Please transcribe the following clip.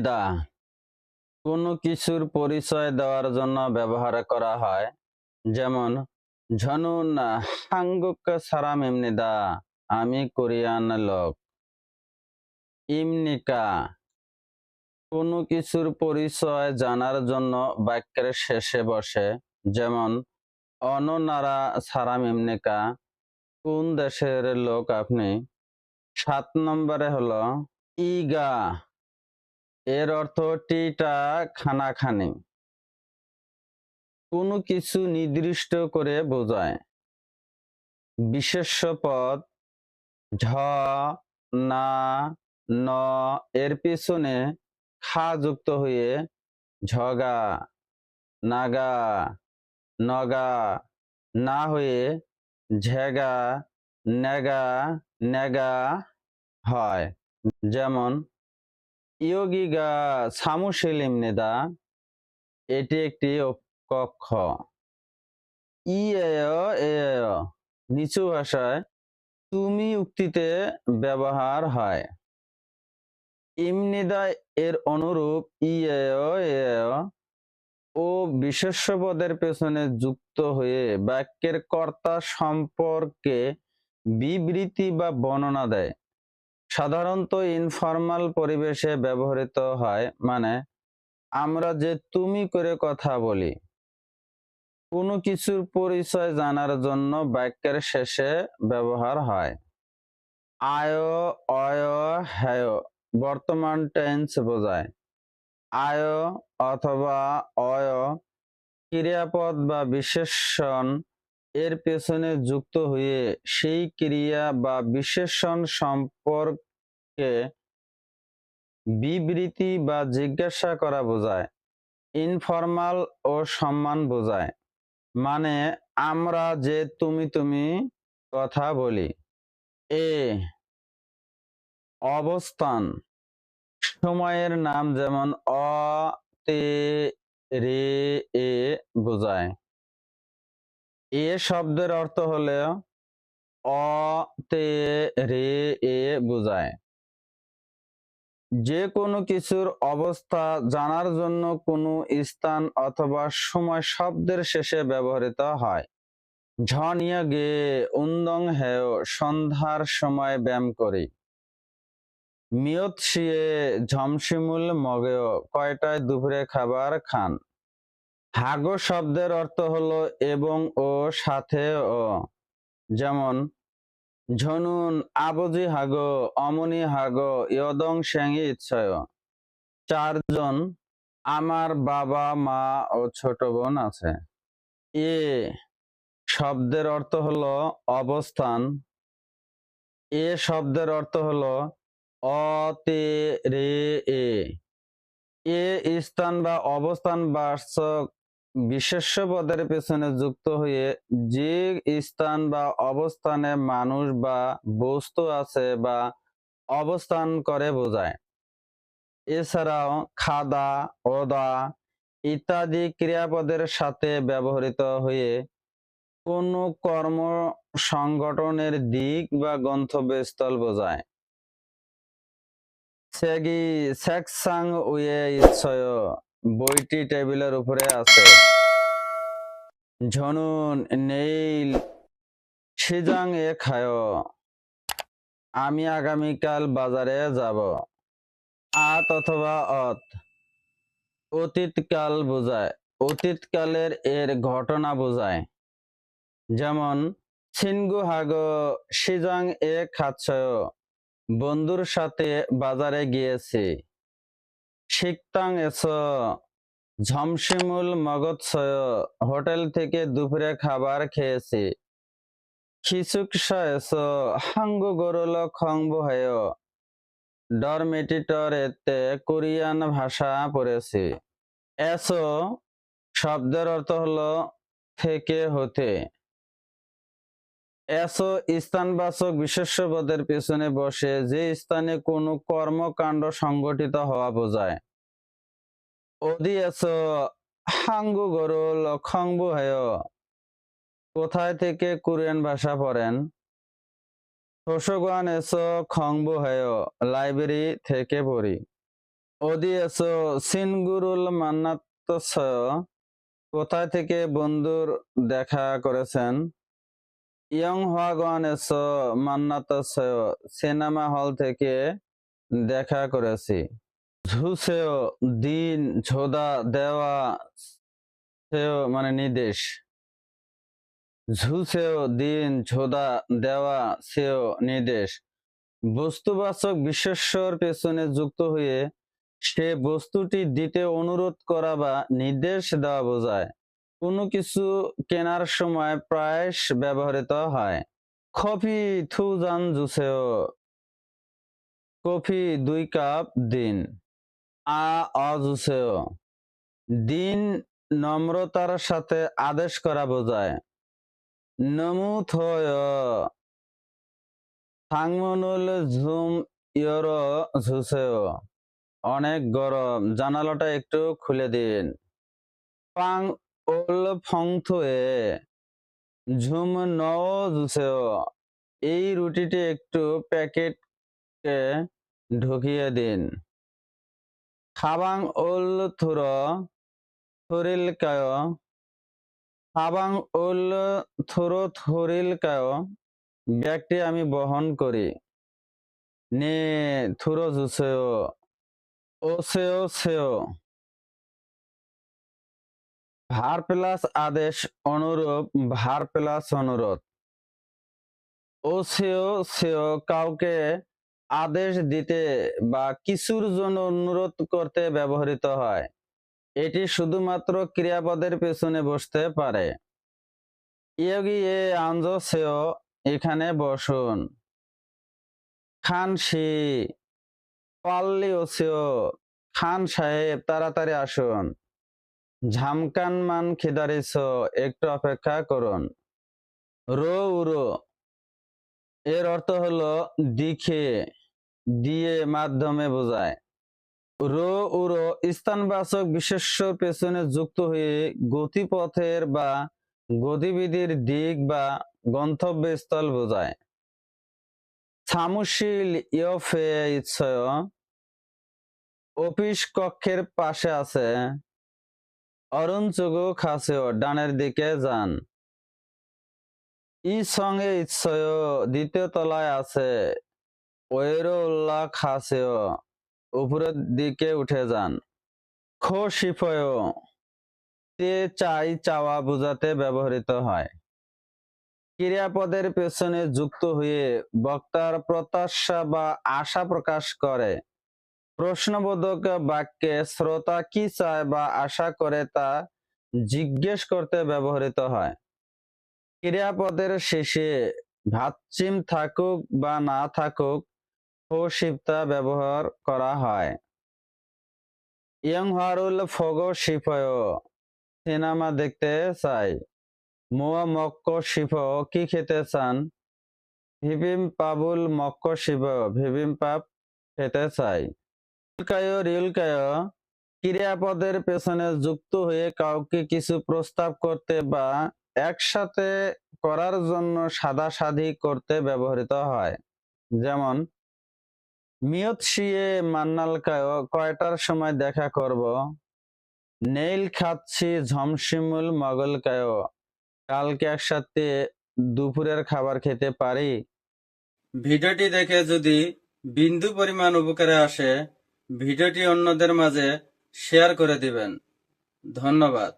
ইমনিদা কোনো কিছুর পরিচয় দেওয়ার জন্য ব্যবহার করা হয়। যেমন, ঝনুন, হাঙ্গুক সারাম ইমনিদা আমি কোরিয়ান লোক। ইমনিকা। কোনো কিছুর পরিচয় জানার জন্য বাক্যের শেষে বসে, যেমন, অননারা সারাম ইমনিকা, কোন দেশের লোক আপনি? সাত নম্বরে হলো, ইগা। এর অর্থ টিটা খানাখানি। কোনো কিছু নির্দিষ্ট করে বোঝায়। বিশেষ্য পদ, ঝ, না, ন, এর পিছনে খা যুক্ত হয়ে ঝগা, নাগা, নগা, না হয়ে ঝেগা নেগা নেগা হয়। যেমন ইয়োগিগা সামুশিলিম নেদা, এটি একটি কক্ষ। নিচু ভাষায়, তুমি উক্তিতে ব্যবহার হয়। ইমনিদা এর অনুরূপ ও বিশেষ্য পদের পেছনে যুক্ত হয়ে বাক্যের কর্তা সম্পর্কে বিবৃতি বা বর্ণনা দেয়। সাধারণত ইনফর্মাল পরিবেশে ব্যবহৃত হয় মানে আমরা যে তুমি করে কথা বলি। কোনো কিছুর পরিচয় জানার জন্য বাক্যের শেষে ব্যবহার হয়। আয়, অয় হ্যায় বর্তমান টেন্স বোঝায়। আয় অথবা অয়, ক্রিয়াপদ বা বিশেষণ এর পেছনে যুক্ত হয়ে সেই ক্রিয়া বা বিশেষণ সম্পর্কে বিবৃতি বা জিজ্ঞাসা করা বোঝায়, ইনফর্মাল ও সম্মান বোঝায়। মানে আমরা যে তুমি তুমি কথা বলি, এ অবস্থান, সময়ের নাম যেমন অ, তে, রে, এ বোঝায়। এ শব্দের অর্থ হলো অ, তে, রে, এ বোঝায়। যে কোনো কিছুর অবস্থা জানার জন্য কোনো স্থান অথবা সময় শব্দের শেষে ব্যবহৃত হয়। ঝনিয়া গে, উন্দং হেয় সন্ধ্যার সময় ব্যায়াম করি। মিয়ত শিয়ে ঝমসিমুল মগেও, কয়টায় দুপুরে খাবার খান? হাগো শব্দের অর্থ হলো এবং ও সাথে ও যেমন, ঝনুন আবজি হাগো, অমনি হাগো, ইয়দং শ্যাঙি ইচ্ছয়। চারজন, আমার বাবা, মা ও ছোট বোন আছে। এ শব্দের অর্থ হলো অবস্থান। এ শব্দের অর্থ হলো অতে রে এ এ স্থান বা অবস্থান বাচক বিশেষ্য পদের পেছনে যুক্ত হয়ে যে স্থান বা অবস্থানে মানুষ বা বস্তু আছে বা অবস্থান করে বোঝায়। এছাড়াও খাদা ওদা ইত্যাদি ক্রিয়াপদের সাথে ব্যবহৃত হয়ে কোনো কর্ম সংগঠনের দিক বা গন্তব্যস্থল বোঝায়। সেগি, সেকসাং উয়ে ইচ্ছয়। বইটি টেবিলের উপরে আছে। ঝনুন নেইল সিজাং এ খায়। আমি আগামীকাল বাজারে যাব। আত অথবা অত। অতীতকাল বোঝায়। অতীতকালের এর ঘটনা বোঝায়। যেমন, ছিনগু হাগ সিজাং এ খাচ্ছয়। বন্ধুর সাথে বাজারে গিয়েছি। শিকতাং এস। ঝমসিমুল মগৎসয় হোটেল থেকে দুপুরে খাবার খেয়েছি। খিচুকসা এস। হাঙ্গু গরুল খংবু হয়। ডরমেটিটর এতে কোরিয়ান ভাষা পড়েছি। এসো শব্দের অর্থ হলো থেকে হতে। এসো স্থানবাচক বিশেষ্য পদের পেছনে বসে যে স্থানে কোনো কর্মকাণ্ড সংগঠিত হওয়া বোঝায়। হাঙ্গু গরু হেয়। কোথায় থেকে কোরিয়ান ভাষা পড়েন? শোষগান এসো খংবু হেয়, লাইব্রেরি থেকে পড়ি। ওদিয়েছ সিনগুরুল মান্নাতসয় কোথায় থেকে বন্ধুর দেখা করেছেন? ইয়ং হওয়াগন এস মান্নাতসয় সিনেমা হল থেকে দেখা করেছি। ঝুসেও দিন ঝোদা দেওয়া সেও মানে নির্দেশ। ঝুসেও দিন ঝোদা দেওয়া সেও নির্দেশ। বস্তুবাচক বিশেষ্যর পেছনে যুক্ত হয়ে সে বস্তুটি দিতে অনুরোধ করা বা নির্দেশ দেওয়া বোঝায়। কোনো কিছু কেনার সময় প্রায়শ ব্যবহৃত হয়। কফি থুজান জুসেও কফি দুই কাপ দিন। দিন নম্রতার সাথে আদেশ করা বোঝায়। নমুথয়। থাংমনুল ঝুম ইয়র ঝুসেও অনেক গরম। জানালাটা একটু খুলে দিন। পাং ওল ফংথুয়ে। ঝুম ন জুসেও এই রুটিটি একটু প্যাকেটে ঢুকিয়ে দিন। খাবাং ওল থুর, থুরিল কায়। খাবাং ওল থুর, থুরিল কায়। ব্যাগটি আমি বহন করি। নে, থুর জুসেও ও সেও। সেও ভার প্লাস আদেশ অনুরূপ, ভার প্লাস অনুরোধ। ও সেও সেও কাউকে আদেশ দিতে বা কিছুর জন্য অনুরোধ করতে ব্যবহৃত হয়। এটি শুধুমাত্র ক্রিয়াপদের পেছনে বসতে পারে। ইয়োগি এ আঞ্জ সেও এখানে বসুন। খান শি পাল্লি ও সেও খান সাহেব, তাড়াতাড়ি আসুন। ঝামকান মান খিদারিস একটু অপেক্ষা করুন। রো উরো, এর অর্থ হলো দিখে। দিয়ে মাধ্যমে বোঝায়। রো উরো স্থানবাচক বিশেষ্য পেছনে যুক্ত হয়ে গতিপথের বা গতিবিধির দিক বা গন্তব্যস্থল বোঝায়। ইচ্ছয় অফিস কক্ষের পাশে আছে। অরুণ চুগু খাসেও ডানের দিকে যান। ই সঙ্গে ইচ্ছয় দ্বিতীয় তলায় আছে। ওয়েরুল্লাহ খাসেও, উপরের দিকে উঠে যান। খো শিফয় তে চাই চাওয়া বোঝাতে ব্যবহৃত হয়। ক্রিয়াপদের পেছনে যুক্ত হয়ে বক্তার প্রত্যাশা বা আশা প্রকাশ করে। প্রশ্নবোধক বাক্যে শ্রোতা কি চায় বা আশা করে তা জিজ্ঞেস করতে ব্যবহৃত হয়। ক্রিয়াপদের শেষে ভাতচিম থাকুক বা না থাকুক ফোশিপ্তা ব্যবহার করা হয়। ইয়ং হারুল ফগো শিফয় সিনেমা দেখতে চাই। মোয়া মক্ক শিফ কি খেতে চান? ভিবিম পাবুল মক্ক শিব ভিবিম পাপ খেতে চাই। রিলকায় রিলকায়, ক্রিয়াপদের পেছনে যুক্ত হয়ে কাউকে কিছু প্রস্তাব করতে বা একসাথে করার জন্য সাদা সাদাসাদি করতে ব্যবহৃত হয়। যেমন মিয়ত শিয়ে মান্নালকায় কয়টার সময় দেখা করব? নেইল খাচ্ছি ঝমসিমুল মগলকায় কালকে একসাথে দুপুরের খাবার খেতে পারি? ভিডিওটি দেখে যদি বিন্দু পরিমাণ উপকারে আসে, ভিডিওটি অন্যদের মাঝে শেয়ার করে দিবেন। ধন্যবাদ।